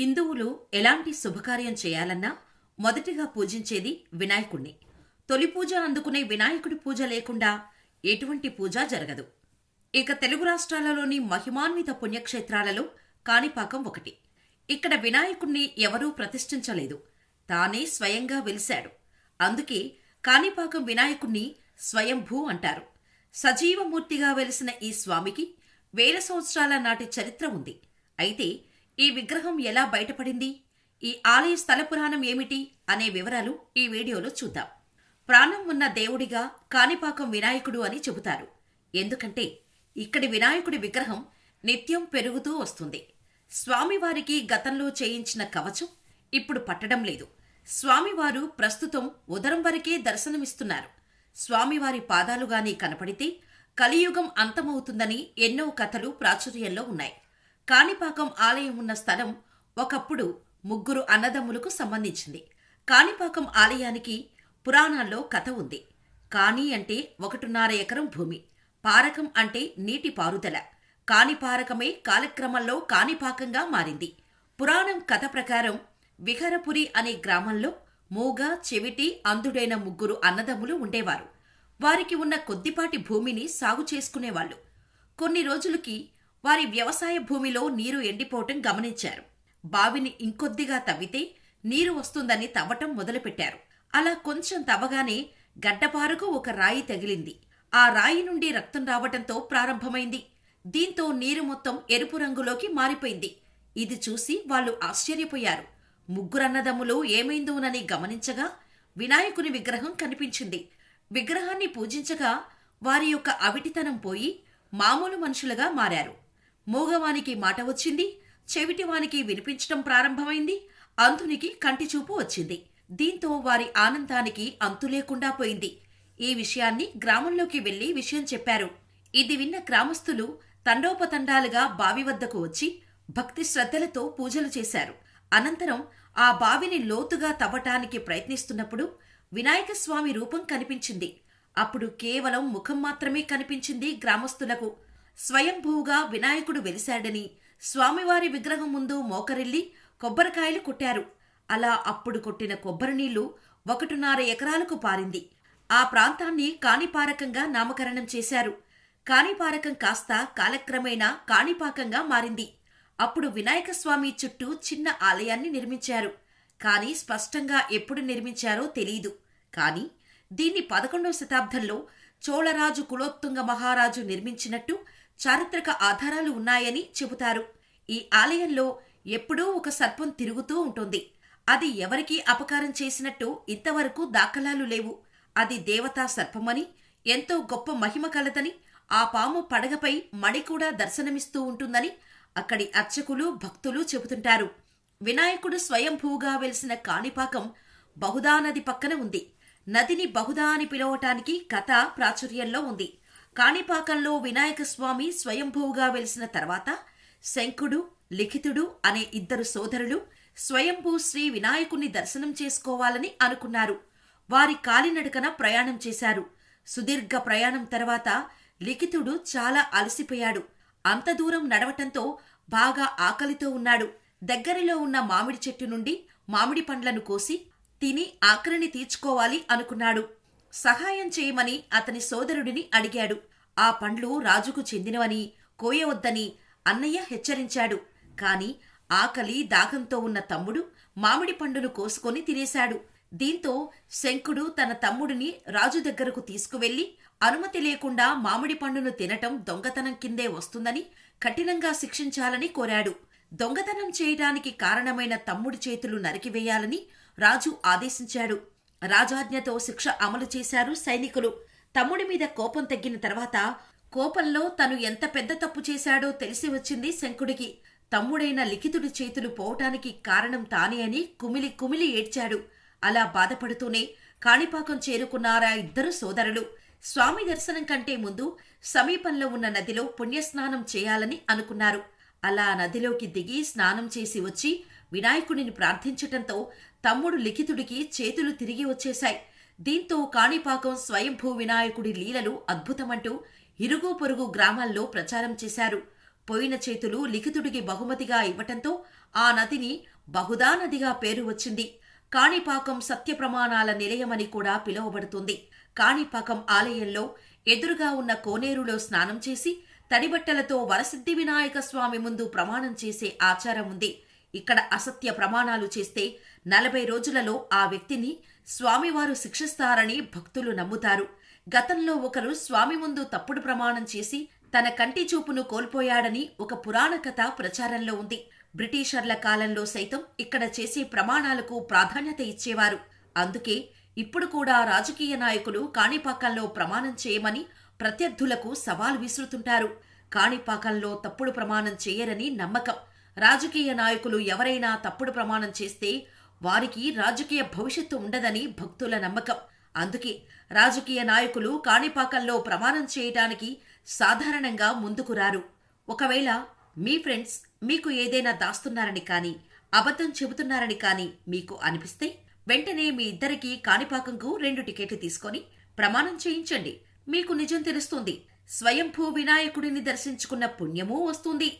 హిందువులు ఎలాంటి శుభకార్యం చేయాలన్నా మొదటిగా పూజించేది వినాయకుణ్ణి. తొలి పూజ అందుకునే వినాయకుడి పూజ లేకుండా ఎటువంటి పూజ జరగదు. ఇక తెలుగు రాష్ట్రాలలోని మహిమాన్విత పుణ్యక్షేత్రాలలో కాణిపాకం ఒకటి. ఇక్కడ వినాయకుణ్ణి ఎవరూ ప్రతిష్ఠించలేదు. తానే స్వయంగా వెలిశాడు. అందుకే కాణిపాకం వినాయకుణ్ణి స్వయంభూ అంటారు. సజీవమూర్తిగా వెలిసిన ఈ స్వామికి వేల సంవత్సరాల నాటి చరిత్ర ఉంది. అయితే ఈ విగ్రహం ఎలా బయటపడింది? ఈ ఆలయ స్థల పురాణం ఏమిటి? అనే వివరాలు ఈ వీడియోలో చూద్దాం. ప్రాణం ఉన్న దేవుడిగా కాణిపాకం వినాయకుడు అని చెబుతారు. ఎందుకంటే ఇక్కడి వినాయకుడి విగ్రహం నిత్యం పెరుగుతూ వస్తుంది. స్వామివారికి గతంలో చేయించిన కవచం ఇప్పుడు పట్టడం లేదు. స్వామివారు ప్రస్తుతం ఉదరం వరకే దర్శనమిస్తున్నారు. స్వామివారి పాదాలుగాని కనపడితే కలియుగం అంతమవుతుందని ఎన్నో కథలు ప్రాచుర్యంలో ఉన్నాయి. కాణిపాకం ఆలయం ఉన్న స్థలం ఒకప్పుడు ముగ్గురు అన్నదమ్ములకు సంబంధించింది. కాణిపాకం ఆలయానికి పురాణాల్లో కథ ఉంది. కాణి అంటే ఒకటిన్నర ఎకరం భూమి. పారకం అంటే నీటి పారుదల. కాణిపారకమే కాలక్రమంలో కాణిపాకంగా మారింది. పురాణం కథ ప్రకారం విహరపురి అనే గ్రామంలో మూగ చెవిటి అందుడైన ముగ్గురు అన్నదమ్ములు ఉండేవారు. వారికి ఉన్న కొద్దిపాటి భూమిని సాగు చేసుకునేవాళ్ళు కొన్ని రోజులకి వారి వ్యవసాయ భూమిలో నీరు ఎండిపోవటం గమనించారు. బావిని ఇంకొద్దిగా తవ్వితే నీరు వస్తుందని తవ్వటం మొదలుపెట్టారు. అలా కొంచెం తవ్వగానే గడ్డపారకు ఒక రాయి తగిలింది. ఆ రాయి నుండి రక్తం రావటంతో ప్రారంభమైంది. దీంతో నీరు మొత్తం ఎరుపు రంగులోకి మారిపోయింది. ఇది చూసి వాళ్ళు ఆశ్చర్యపోయారు. ముగ్గురన్నదమ్ములు ఏమైందోనని గమనించగా వినాయకుని విగ్రహం కనిపించింది. విగ్రహాన్ని పూజించగా వారి యొక్క అవిటితనం పోయి మామూలు మనుషులుగా మారారు. మూగవానికి మాట వచ్చింది చెవిటివానికి వినిపించటం ప్రారంభమైంది అంతునికి కంటిచూపు వచ్చింది. దీంతో వారి ఆనందానికి అంతు లేకుండా పోయింది. ఈ విషయాన్ని గ్రామంలోకి వెళ్ళి విషయం చెప్పారు. ఇది విన్న గ్రామస్తులు తండోపతండాలుగా బావి వద్దకు వచ్చి భక్తి శ్రద్ధలతో పూజలు చేశారు. అనంతరం ఆ బావిని లోతుగా తవ్వటానికి ప్రయత్నిస్తున్నప్పుడు వినాయక స్వామి రూపం కనిపించింది. అప్పుడు కేవలం ముఖం మాత్రమే కనిపించింది గ్రామస్తులకు స్వయంభూగా వినాయకుడు వెలిశాడని స్వామివారి విగ్రహం ముందు మోకరిల్లి కొబ్బరికాయలు కొట్టారు. అలా అప్పుడు కొట్టిన కొబ్బరి నీళ్ళు ఒకటిన్నర ఎకరాలకు పారింది. ఆ ప్రాంతాన్ని కాణిపారకంగా నామకరణం చేశారు. కాణిపారకం కాస్త కాలక్రమేణా కాణిపాకంగా మారింది. అప్పుడు వినాయక స్వామి చుట్టూ చిన్న ఆలయాన్ని నిర్మించారు. కానీ స్పష్టంగా ఎప్పుడు నిర్మించారో తెలీదు. కానీ దీన్ని పదకొండవ శతాబ్దంలో చోళరాజు కులోత్తుంగ మహారాజు నిర్మించినట్టు చారిత్రక ఆధారాలు ఉన్నాయని చెబుతారు. ఈ ఆలయంలో ఎప్పుడూ ఒక సర్పం తిరుగుతూ ఉంటుంది. అది ఎవరికీ అపకారం చేసినట్టు ఇంతవరకు దాఖలాలు లేవు. అది దేవతా సర్పమని ఎంతో గొప్ప మహిమ కలదని ఆ పాము పడగపై మణి కూడా దర్శనమిస్తూ ఉంటుందని అక్కడి అర్చకులు భక్తులు చెబుతుంటారు. వినాయకుడు స్వయంభూగా వెలిసిన కాణిపాకం బహుదా నది పక్కన ఉంది. నదిని బహుదా అని పిలవటానికి కథ ప్రాచుర్యంలో ఉంది. కాణిపాకంలో వినాయక స్వామి స్వయంభూగా వెలిసిన తర్వాత శంకుడు లిఖితుడు అనే ఇద్దరు సోదరులు స్వయంభూ శ్రీ వినాయకుణ్ణి దర్శనం చేసుకోవాలని అనుకున్నారు. వారి కాలినడకన ప్రయాణం చేశారు. సుదీర్ఘ ప్రయాణం తర్వాత లిఖితుడు చాలా అలసిపోయాడు. అంత దూరం నడవటంతో బాగా ఆకలితో ఉన్నాడు. దగ్గరలో ఉన్న మామిడి చెట్టు నుండి మామిడి పండ్లను కోసి తిని ఆకలిని తీర్చుకోవాలి అనుకున్నాడు. సహాయం చేయమని అతని సోదరుడిని అడిగాడు. ఆ పండ్లు రాజుకు చెందినవని కోయవద్దని అన్నయ్య హెచ్చరించాడు. కాని ఆకలి దాహంతో ఉన్న తమ్ముడు మామిడి పండును కోసుకొని తినేశాడు. దీంతో శంకుడు తన తమ్ముడిని రాజు దగ్గరకు తీసుకువెళ్ళి అనుమతి లేకుండా మామిడి పండును తినటం దొంగతనం కిందే వస్తుందని కఠినంగా శిక్షించాలని కోరాడు. దొంగతనం చేయడానికి కారణమైన తమ్ముడి చేతులు నరికివేయాలని రాజు ఆదేశించాడు. రాజాజ్ఞతో శిక్ష అమలు చేశారు సైనికులు. తమ్ముడి మీద కోపం తగ్గిన తర్వాత కోపంలో తను ఎంత పెద్ద తప్పు చేశాడో తెలిసి వచ్చింది శంకుడికి. తమ్ముడైన లిఖితుడి చేతులు పోవటానికి కారణం తానే అని కుమిలి కుమిలి ఏడ్చాడు. అలా బాధపడుతూనే కాణిపాకం చేరుకున్నారా ఇద్దరు సోదరులు. స్వామి దర్శనం కంటే ముందు సమీపంలో ఉన్న నదిలో పుణ్యస్నానం చేయాలని అనుకున్నారు. అలా నదిలోకి దిగి స్నానం చేసి వచ్చి వినాయకుడిని ప్రార్థించటంతో తమ్ముడు లిఖితుడికి చేతులు తిరిగి వచ్చేశాయి. దీంతో కాణిపాకం స్వయంభూ వినాయకుడి లీలలు అద్భుతమంటూ ఇరుగు పొరుగు గ్రామాల్లో ప్రచారం చేశారు. పోయిన చేతులు లిఖితుడికి బహుమతిగా ఇవ్వటంతో ఆ నదిని బహుదా నదిగా పేరు వచ్చింది. కాణిపాకం సత్య ప్రమాణాల నిలయమని కూడా పిలువబడుతుంది. కాణిపాకం ఆలయంలో ఎదురుగా ఉన్న కోనేరులో స్నానం చేసి తడిబట్టలతో వరసిద్ధి వినాయక స్వామి ముందు ప్రమాణం చేసే ఆచారం ఉంది. ఇక్కడ అసత్య ప్రమాణాలు చేస్తే నలభై రోజులలో ఆ వ్యక్తిని స్వామివారు శిక్షిస్తారని భక్తులు నమ్ముతారు. గతంలో ఒకరు స్వామి ముందు తప్పుడు ప్రమాణం చేసి తన కంటి చూపును కోల్పోయాడని ఒక పురాణ కథ ప్రచారంలో ఉంది. బ్రిటిషర్ల కాలంలో సైతం ఇక్కడ చేసే ప్రమాణాలకు ప్రాధాన్యత ఇచ్చేవారు. అందుకే ఇప్పుడు కూడా రాజకీయ నాయకులు కాణిపాకంలో ప్రమాణం చేయమని ప్రత్యర్థులకు సవాల్ విసురుతుంటారు. కాణిపాకంలో తప్పుడు ప్రమాణం చేయరని నమ్మకం. రాజకీయ నాయకులు ఎవరైనా తప్పుడు ప్రమాణం చేస్తే వారికి రాజకీయ భవిష్యత్తు ఉండదని భక్తుల నమ్మకం. అందుకే రాజకీయ నాయకులు కాణిపాకంలో ప్రమాణం చేయటానికి సాధారణంగా ముందుకు రారు. ఒకవేళ మీ ఫ్రెండ్స్ మీకు ఏదైనా దాస్తున్నారని కానీ అబద్ధం చెబుతున్నారని కానీ మీకు అనిపిస్తే వెంటనే మీ ఇద్దరికీ కాణిపాకంకు రెండు టికెట్లు తీసుకొని ప్రమాణం చేయించండి. మీకు నిజం తెలుస్తుంది. స్వయంభూ వినాయకుడిని దర్శించుకున్న పుణ్యమూ వస్తుంది.